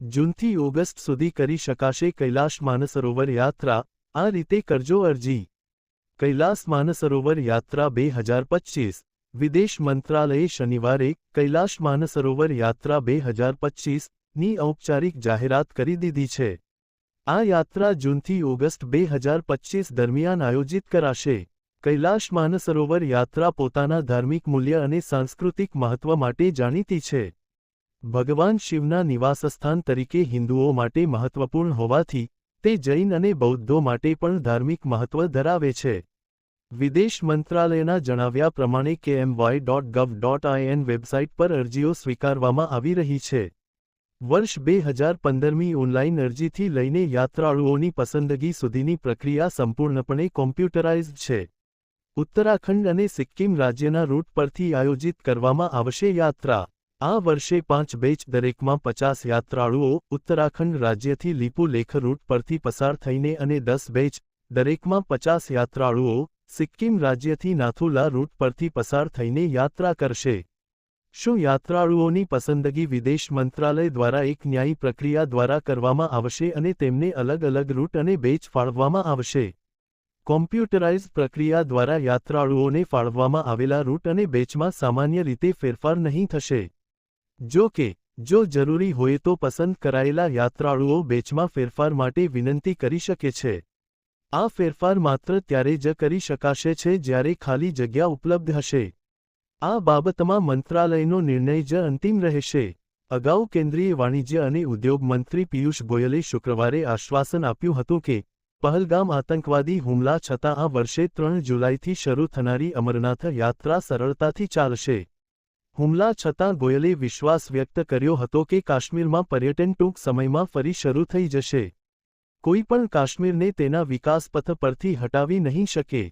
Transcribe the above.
જૂનથી ઓગસ્ટ સુધી કરી શકાશે કૈલાશ માનસરોવર યાત્રા. આ રીતે કરજો અરજી. કૈલાસ માનસરોવર યાત્રા બે હજાર પચીસ. વિદેશ મંત્રાલયે શનિવારે કૈલાશ માનસરોવર યાત્રા બે હજાર પચીસની ઔપચારિક જાહેરાત કરી દીધી છે. આ યાત્રા જૂનથી ઓગસ્ટ બે હજાર પચીસ દરમિયાન આયોજિત કરાશે. કૈલાશ માનસરોવર યાત્રા પોતાના ધાર્મિક મૂલ્ય અને સાંસ્કૃતિક મહત્વ માટે જાણીતી છે. ભગવાન શિવના નિવાસસ્થાન તરીકે હિન્દુઓ માટે મહત્વપૂર્ણ હોવાથી, તે જૈન અને બૌદ્ધો માટે પણ ધાર્મિક મહત્વ ધરાવે છે. વિદેશ મંત્રાલયના જણાવ્યા પ્રમાણે KMY dot gov dot IN website પર અરજીઓ સ્વીકારવામાં આવી રહી છે. વર્ષ બે હજાર પંદરમી ઓનલાઇન અરજીથી લઈને યાત્રાળુઓની પસંદગી સુધીની પ્રક્રિયા સંપૂર્ણપણે કોમ્પ્યુટરાઇઝ્ડ છે. ઉત્તરાખંડ અને સિક્કિમ રાજ્યના રૂટ પરથી આયોજિત કરવામાં આવશે યાત્રા. આ વર્ષે પાંચ બેચ દરેકમાં પચાસ યાત્રાળુઓ ઉત્તરાખંડ રાજ્યથી લીપુ લેખ રૂટ પરથી પસાર થઈને અને દસ બેચ દરેકમાં પચાસ યાત્રાળુઓ સિક્કિમ રાજ્યથી નાથુલા રૂટ પરથી પસાર થઈને યાત્રા કરશે. શું યાત્રાળુઓની પસંદગી વિદેશ મંત્રાલય દ્વારા એક ન્યાયી પ્રક્રિયા દ્વારા કરવામાં આવશે અને તેમને અલગ અલગ રૂટ અને બેચ ફાળવવામાં આવશે? કોમ્પ્યુટરાઇઝ પ્રક્રિયા દ્વારા યાત્રાળુઓને ફાળવવામાં આવેલા રૂટ અને બેચમાં સામાન્ય રીતે ફેરફાર નહીં થશે. જો કે, જો જરૂરી હોય તો પસંદ કરાયેલા યાત્રાળુઓ બેચમાં ફેરફાર માટે વિનંતી કરી શકે છે. આ ફેરફાર માત્ર ત્યારે જ કરી શકાશે છે જ્યારે ખાલી જગ્યા ઉપલબ્ધ હશે. આ બાબતમાં મંત્રાલયનો નિર્ણય જ અંતિમ રહેશે. અગાઉ કેન્દ્રીય વાણિજ્ય અને ઉદ્યોગ મંત્રી પિયુષ ગોયલે શુક્રવારે આશ્વાસન આપ્યું હતું કે, પહલગામ આતંકવાદી હુમલા છતાં આ વર્ષે ત્રણ જુલાઈથી શરૂ થનારી અમરનાથ યાત્રા સરળતાથી ચાલશે. હુમલા છતાં ગોયલે વિશ્વાસ વ્યક્ત કર્યો હતો કે કાશ્મીરમાં પર્યટન ટૂંક સમયમાં ફરી શરૂ થઈ જશે. કોઈ પણ કાશ્મીરને તેના વિકાસ પથ પરથી હટાવી નહીં શકે.